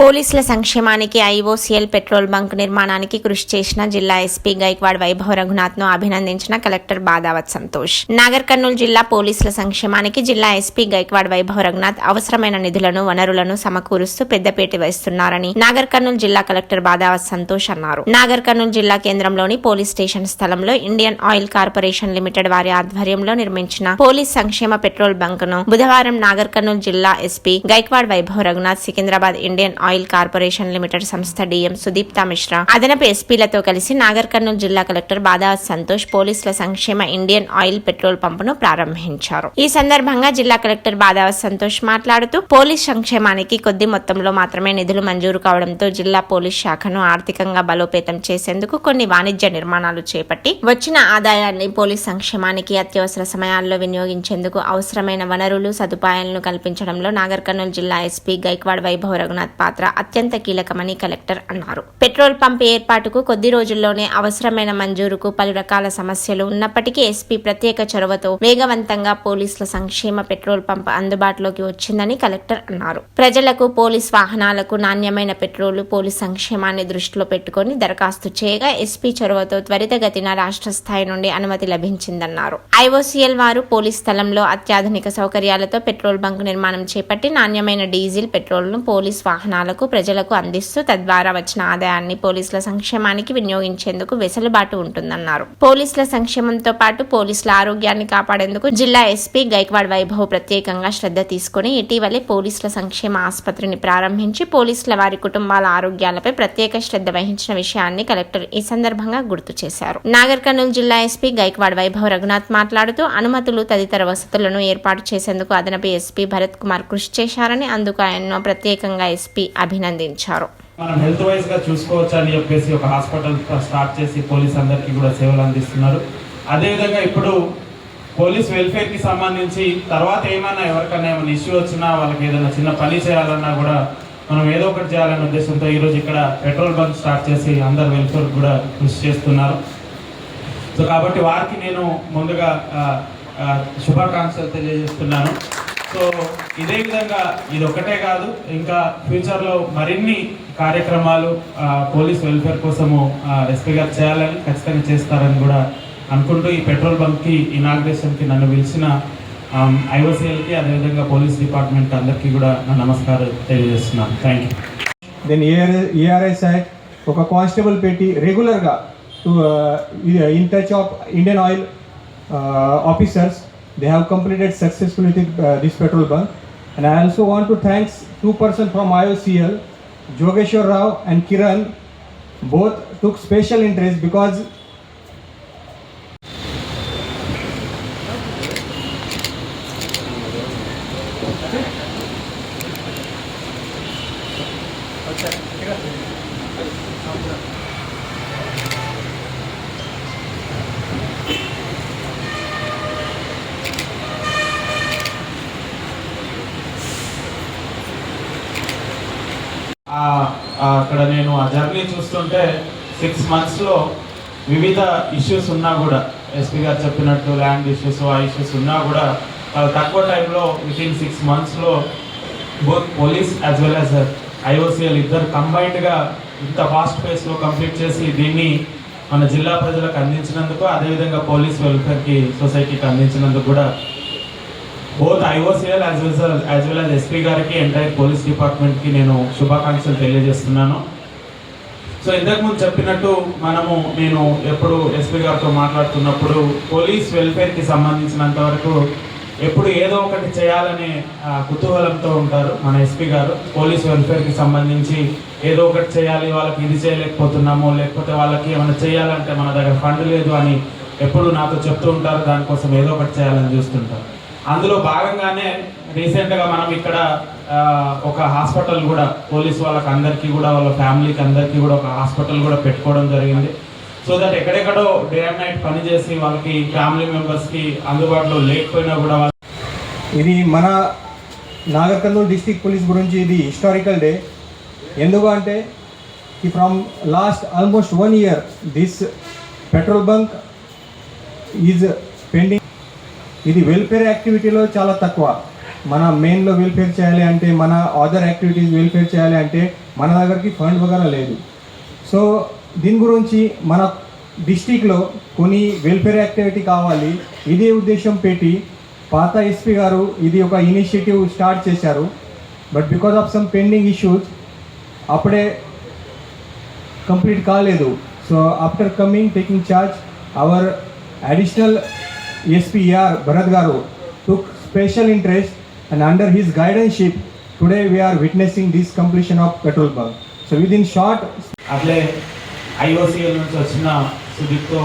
పోలీసుల సంక్షేమానికి IOCL petrol bunk నిర్మాణానికి కృషి చేసిన జిల్లా ఎస్పీ గైక్వాడ్ వైభవ్ రఘునాథ్ను అభినందించిన కలెక్టర్ బాదావత్ సంతోష్. నాగర్ కర్నూలు జిల్లా పోలీసుల సంక్షేమానికి జిల్లా ఎస్పీ గైక్వాడ్ వైభవ్ రఘునాథ్ అవసరమైన నిధులను వనరులను సమకూరుస్తూ పెద్దపేట వేస్తున్నారని నాగర్ కర్నూలు జిల్లా కలెక్టర్ బాదావత్ సంతోష్ అన్నారు. నాగర్ కర్నూలు జిల్లా కేంద్రంలోని పోలీస్ స్టేషన్ స్థలంలో ఇండియన్ ఆయిల్ కార్పొరేషన్ లిమిటెడ్ వారి ఆధ్వర్యంలో నిర్మించిన పోలీస్ సంక్షేమ పెట్రోల్ బంక్ను బుధవారం నాగర్ కర్నూలు జిల్లా SP Gaikwad Vaibhav Raghunath Secunderabad Indian oil corporation limited సంస్థ డిఎం సుదీప్తా మిశ్రా. అదనపు ఎస్పీలతో కలిసి నాగర్ కర్నూలు జిల్లా కలెక్టర్ బాదా సంతోష్ పోలీసుల సంక్షేమ ఇండియన్ ఆయిల్ పెట్రోల్ పంపును ప్రారంభించారు. ఈ సందర్భంగా జిల్లా కలెక్టర్ బాదా సంతోష్ మాట్లాడుతూ పోలీస్ సంక్షేమానికి కొద్ది మొత్తంలో మాత్రమే నిధులు మంజూరు కావడంతో జిల్లా పోలీస్ శాఖను ఆర్థికంగా బలోపేతం చేసేందుకు కొన్ని వాణిజ్య నిర్మాణాలు చేపట్టి వచ్చిన ఆదాయాన్ని పోలీస్ సంక్షేమానికి అత్యవసర సమయాల్లో వినియోగించేందుకు అవసరమైన వనరులు సదుపాయాలను కల్పించడంలో నాగర్ కర్నూలు జిల్లా ఎస్పీ గైక్వాడ్ వైభవ్ రఘునాథ్ పాత్ర అత్యంత కీలకమని కలెక్టర్ అన్నారు. పెట్రోల్ పంప్ ఏర్పాటుకు కొద్ది రోజుల్లోనే అవసరమైన మంజూరుకు పలు రకాల సమస్యలు ఉన్నప్పటికీ ఎస్పీ ప్రత్యేక చొరవతో వేగవంతంగా పోలీసుల సంక్షేమ పెట్రోల్ పంప్ అందుబాటులోకి వచ్చిందని కలెక్టర్ అన్నారు. ప్రజలకు పోలీస్ వాహనాలకు నాణ్యమైన పెట్రోల్ పోలీస్ సంక్షేమాన్ని దృష్టిలో పెట్టుకుని దరఖాస్తు చేయగా ఎస్పీ చొరవతో త్వరితగతిన రాష్ట్ర స్థాయి నుండి అనుమతి లభించిందన్నారు. ఐఓసీఎల్ వారు పోలీస్ స్థలంలో అత్యాధునిక సౌకర్యాలతో పెట్రోల్ బంక్ నిర్మాణం చేపట్టి నాణ్యమైన డీజిల్ పెట్రోల్ను పోలీస్ గ్రామాలకు ప్రజలకు అందిస్తూ తద్వారా వచ్చిన ఆదాయాన్ని పోలీసుల సంక్షేమానికి వినియోగించేందుకు వెసులుబాటు ఉంటుందన్నారు. పోలీసుల సంక్షేమంతో పాటు పోలీసుల ఆరోగ్యాన్ని కాపాడేందుకు జిల్లా ఎస్పీ గైక్వాడ్ వైభవ్ ప్రత్యేకంగా శ్రద్ధ తీసుకుని ఇటీవలే పోలీసుల సంక్షేమ ఆసుపత్రిని ప్రారంభించి పోలీసుల వారి కుటుంబాల ఆరోగ్యాలపై ప్రత్యేక శ్రద్ధ వహించిన విషయాన్ని కలెక్టర్ ఈ సందర్భంగా గుర్తు చేశారు. నాగర్ కర్నూలు జిల్లా ఎస్పీ గైక్వాడ్ వైభవ్ రఘునాథ్ మాట్లాడుతూ అనుమతులు తదితర వసతులను ఏర్పాటు చేసేందుకు అదనపు ఎస్పీ భరత్ కుమార్ కృషి చేశారని అందుకు ఆయన్ను ప్రత్యేకంగా ఎస్పీ అభినందించారు. మనం హెల్త్ వైజ్గా చూసుకోవచ్చు అని చెప్పేసి ఒక హాస్పిటల్ స్టార్ట్ చేసి పోలీస్ అందరికీ కూడా సేవలు అందిస్తున్నారు. అదేవిధంగా ఇప్పుడు పోలీస్ వెల్ఫేర్కి సంబంధించి తర్వాత ఏమైనా ఎవరికైనా ఏమైనా ఇష్యూ వచ్చినా వాళ్ళకి ఏదైనా చిన్న పని చేయాలన్నా కూడా మనం ఏదో ఒకటి చేయాలనే ఉద్దేశంతో ఈరోజు ఇక్కడ పెట్రోల్ బంక్ స్టార్ట్ చేసి అందరు వెల్ఫేర్ కూడా కృషి చేస్తున్నారు. సో కాబట్టి వారికి నేను ముందుగా శుభాకాంక్షలు తెలియజేస్తున్నాను. సో ఇదే విధంగా ఇది ఒకటే కాదు ఇంకా ఫ్యూచర్లో మరిన్ని కార్యక్రమాలు పోలీస్ వెల్ఫేర్ కోసము ఎస్పీ గారు చేయాలని ఖచ్చితంగా చేస్తారని కూడా అనుకుంటూ ఈ పెట్రోల్ బంక్కి ఇనాగ్రేషన్కి నన్ను పిలిచిన ఐఓసీఎల్కి అదేవిధంగా పోలీస్ డిపార్ట్మెంట్ అందరికీ కూడా నా నమస్కారం తెలియజేస్తున్నాను. Thank you then ARI ARS act ఒక కానిస్టేబుల్ పెట్టి రెగ్యులర్గా in touch of Indian oil officers They have completed successfully uh, this petrol bunk. And I also want to thank two persons from IOCL, Jogeshwar Rao and Kiran. Both took special interest because అక్కడ నేను ఆ journey చూస్తుంటే six మంత్స్లో వివిధ issues ఉన్నా కూడా SP గారు చెప్పినట్టు ల్యాండ్ ఇష్యూస్ ఆ ఇష్యూస్ ఉన్నా కూడా చాలా తక్కువ టైంలో విత్ ఇన్ సిక్స్ మంత్స్లో both police as well as IOCL ఇద్దరు కంబైన్డ్గా ఇంత ఫాస్ట్ పేస్లో కంప్లీట్ చేసి దీన్ని మన జిల్లా ప్రజలకు అందించినందుకు అదేవిధంగా పోలీస్ వెల్ఫేర్కి సొసైటీకి అందించినందుకు కూడా both IOCL as well as well as SP గారికి ఎంటైర్ పోలీస్ డిపార్ట్మెంట్కి నేను శుభాకాంక్షలు తెలియజేస్తున్నాను. సో ఇంతకుముందు చెప్పినట్టు మనము నేను ఎప్పుడు ఎస్పీ గారితో మాట్లాడుతున్నప్పుడు పోలీస్ వెల్ఫేర్కి సంబంధించినంత వరకు ఎప్పుడు ఏదో ఒకటి చేయాలనే కుతూహలంతో ఉంటారు మన ఎస్పీ గారు. పోలీస్ వెల్ఫేర్కి సంబంధించి ఏదో ఒకటి చేయాలి వాళ్ళకి ఇది చేయలేకపోతున్నాము లేకపోతే వాళ్ళకి ఏమైనా చేయాలంటే మన దగ్గర ఫండ్ లేదు అని ఎప్పుడు నాతో చెప్తూ ఉంటారు. దానికోసం ఏదో ఒకటి చేయాలని చూస్తుంటారు. అందులో భాగంగానే రీసెంట్గా మనం ఇక్కడ ఒక హాస్పిటల్ కూడా పోలీస్ వాళ్ళకి అందరికీ కూడా వాళ్ళ ఫ్యామిలీకి అందరికీ కూడా ఒక హాస్పిటల్ కూడా పెట్టుకోవడం జరిగింది. సో దట్ ఎక్కడెక్కడో డే అండ్ నైట్ పనిచేసి వాళ్ళకి ఫ్యామిలీ మెంబర్స్కి అందుబాటులో లేకపోయినా కూడా ఇది మన నాగర్ కర్నూలు డిస్టిక్ పోలీస్ గురించి ఇది హిస్టారికల్ డే ఎందుకు అంటే from last almost one year this petrol bunk is pending ఇది వెల్ఫేర్ యాక్టివిటీలో చాలా తక్కువ. మన మెయిన్లో వెల్ఫేర్ చేయాలి అంటే మన అదర్ యాక్టివిటీస్ వెల్ఫేర్ చేయాలి అంటే మన దగ్గరికి ఫండ్ వగర లేదు. సో దీని గురించి మన డిస్టిక్లో కొన్ని వెల్ఫేర్ యాక్టివిటీ కావాలి. ఇదే ఉద్దేశం పెట్టి పాత ఎస్పీ గారు ఇది ఒక ఇనిషియేటివ్ స్టార్ట్ చేశారు. But because of some pending issues అప్పుడే కంప్లీట్ కాలేదు. So after coming taking charge our additional SP R Bharat garu took special interest and under his guidanceship today we are witnessing this completion of petrol bunk so with short అట్లే IOCL నుంచి వచ్చిన సుదీప్తో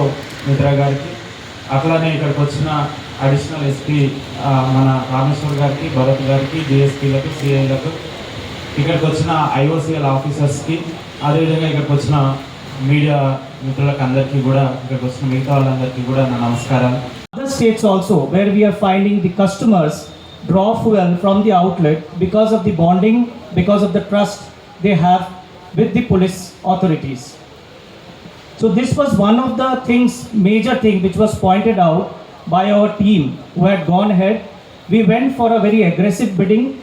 మిత్ర గారికి అట్లానే ఇక్కడికి వచ్చిన additional SP మన రామేశ్వర్ గారికి భరత్ గారికి డిఎస్పీలకు సిఐలకు ఇక్కడికి వచ్చిన ఐఓసిఎల్ ఆఫీసర్స్కి అదేవిధంగా ఇక్కడికి వచ్చిన మీడియా మిత్రులకు అందరికీ కూడా ఇక్కడికి వచ్చిన మిగతా వాళ్ళందరికీ కూడా నా నమస్కారాలు. States also where we are finding the customers draw fuel from the outlet because of the bonding, because of the trust they have with the police authorities. So this was one of the things, major thing which was pointed out by our team who had gone ahead. We went for a very aggressive bidding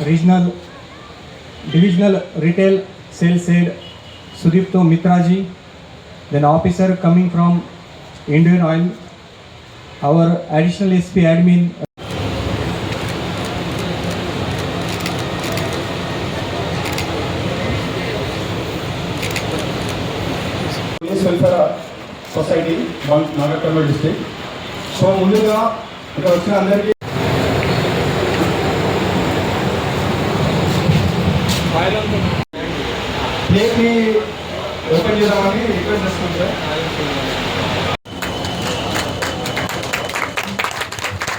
regional divisional retail sales head Sudipto Mitraji, then officer coming from Indian Oil, our additional SP admin police welfare society Nagar Kurnool district so ముందుగా ఇక్కడ వచ్చిన అందరికీ ప్లేట్ని open చేద్దామని request చేస్తున్నాం sir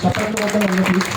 చప్పట్లు కొట్టండి అందరూ ప్లీజ్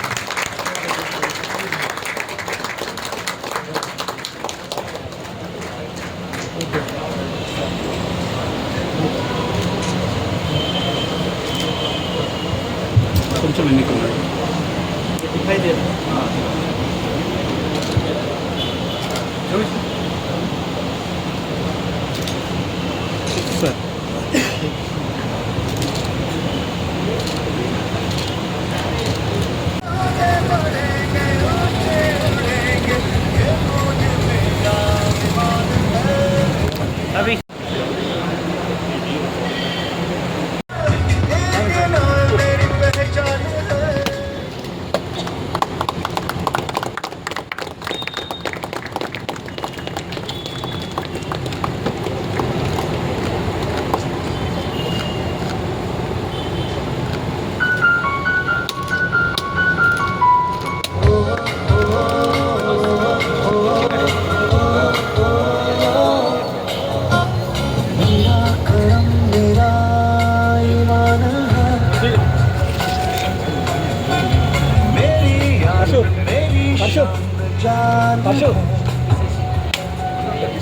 আসো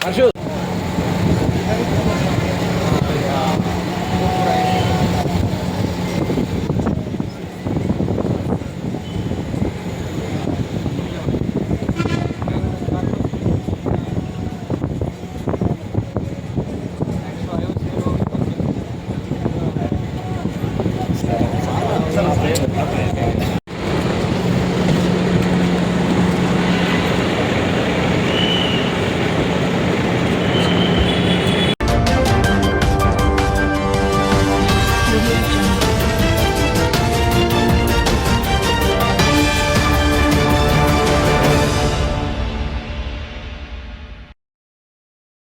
আসো